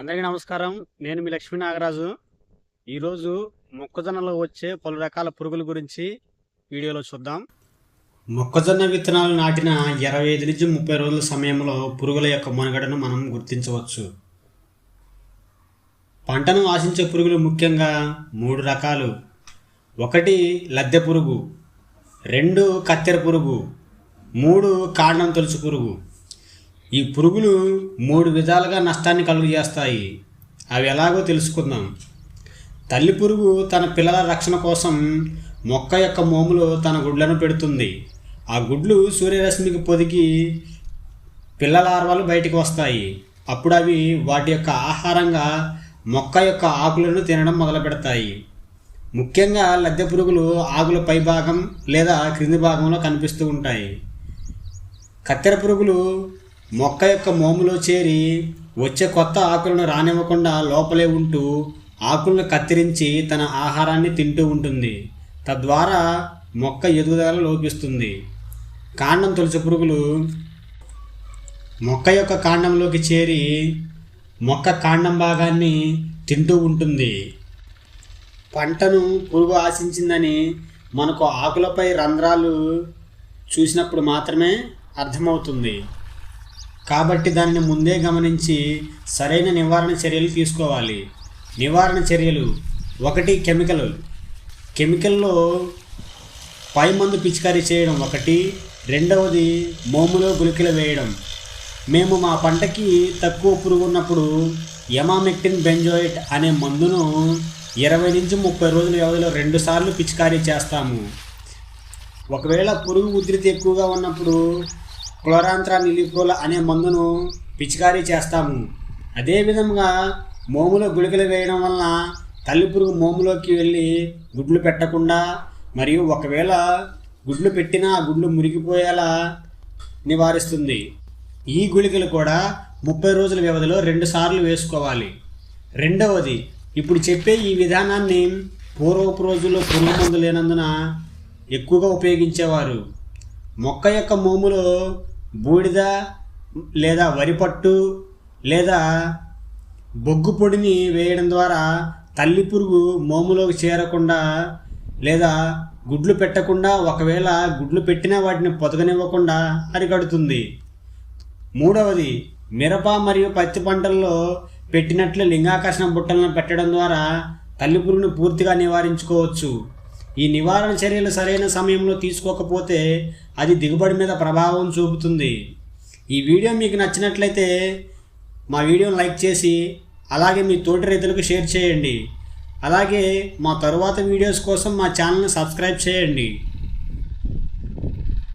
అందరికీ నమస్కారం. నేను మీ లక్ష్మీ నాగరాజు. ఈరోజు మొక్కజొన్నలో వచ్చే పలు రకాల పురుగుల గురించి వీడియోలో చూద్దాం. మొక్కజొన్న విత్తనాలు నాటిన ఇరవై ఐదు నుంచి ముప్పై రోజుల సమయంలో పురుగుల యొక్క మనుగడను మనం గుర్తించవచ్చు. పంటను ఆశించే పురుగులు ముఖ్యంగా మూడు రకాలు. ఒకటి లద్దె పురుగు రెండు కత్తెర పురుగు మూడు కాండం తొలుచు పురుగు. ఈ పురుగులు మూడు విధాలుగా నష్టాన్ని కలుగజేస్తాయి. అవి ఎలాగో తెలుసుకుందాం. తల్లి పురుగు తన పిల్లల రక్షణ కోసం మొక్క యొక్క మోములో తన గుడ్లను పెడుతుంది. ఆ గుడ్లు సూర్యరశ్మికి పొదిగి పిల్ల లార్వాలు బయటికి వస్తాయి. అప్పుడు అవి వాటి యొక్క ఆహారంగా మొక్క యొక్క ఆకులను తినడం మొదలు పెడతాయి. ముఖ్యంగా లద్దె పురుగులు ఆకుల పై భాగం లేదా క్రింది భాగంలో కనిపిస్తూ ఉంటాయి. కత్తెర పురుగులు మొక్క యొక్క మోములో చేరి వచ్చే కొత్త ఆకులను రానివ్వకుండా లోపలే ఉంటూ ఆకులను కత్తిరించి తన ఆహారాన్ని తింటూ ఉంటుంది. తద్వారా మొక్క ఎదుగుదల లోపిస్తుంది. కాండం తొలచు పురుగులు మొక్క యొక్క కాండంలోకి చేరి మొక్క కాండం భాగాన్ని తింటూ ఉంటుంది. పంటను పురుగు ఆశించిందని మనకు ఆకులపై రంధ్రాలు చూసినప్పుడు మాత్రమే అర్థమవుతుంది. కాబట్టి దానిని ముందే గమనించి సరైన నివారణ చర్యలు తీసుకోవాలి. నివారణ చర్యలు ఒకటి కెమికల్. కెమికల్లో పై మందు పిచికారీ చేయడం ఒకటి రెండవది మోములో గుళికలు వేయడం. మేము మా పంటకి తక్కువ పురుగు ఉన్నప్పుడు ఎమామెక్టిన్ బెంజోయిట్ అనే మందును ఇరవై నుంచి ముప్పై రోజుల వ్యవధిలో రెండుసార్లు పిచికారీ చేస్తాము. ఒకవేళ పురుగు ఉధృతి ఎక్కువగా ఉన్నప్పుడు క్లోరాంత్రా నిలిపోల అనే మందును పిచికారీ చేస్తాము. అదేవిధంగా మోములో గుళికలు వేయడం వలన తల్లి పురుగు మోములోకి వెళ్ళి గుడ్లు పెట్టకుండా మరియు ఒకవేళ గుడ్లు పెట్టినా ఆ గుడ్లు మురిగిపోయేలా నివారిస్తుంది. ఈ గుళికలు కూడా ముప్పై రోజుల వ్యవధిలో రెండు సార్లు వేసుకోవాలి. రెండవది ఇప్పుడు చెప్పే ఈ విధానాన్ని పూర్వపు రోజుల్లో పురుగు మందు లేనందున ఎక్కువగా ఉపయోగించేవారు. మొక్క యొక్క మోములో బూడిద లేదా వరిపట్టు లేదా బొగ్గు పొడిని వేయడం ద్వారా తల్లి పురుగు మోములోకి చేరకుండా లేదా గుడ్లు పెట్టకుండా ఒకవేళ గుడ్లు పెట్టినా వాటిని పొదగనివ్వకుండా అరికడుతుంది. మూడవది మిరప మరియు పత్తి పంటల్లో పెట్టినట్లు లింగాకర్షణ బుట్టలను పెట్టడం ద్వారా తల్లి పురుగును పూర్తిగా నివారించుకోవచ్చు. ఈ నివారణ చర్యలు సరైన సమయంలో తీసుకోకపోతే అది దిగుబడి మీద ప్రభావం చూపుతుంది. ఈ వీడియో మీకు నచ్చినట్లయితే మా వీడియోను లైక్ చేసి అలాగే మీ తోటి రైతులకు షేర్ చేయండి. అలాగే మా తరువాత వీడియోస్ కోసం మా ఛానల్ని సబ్స్క్రైబ్ చేయండి.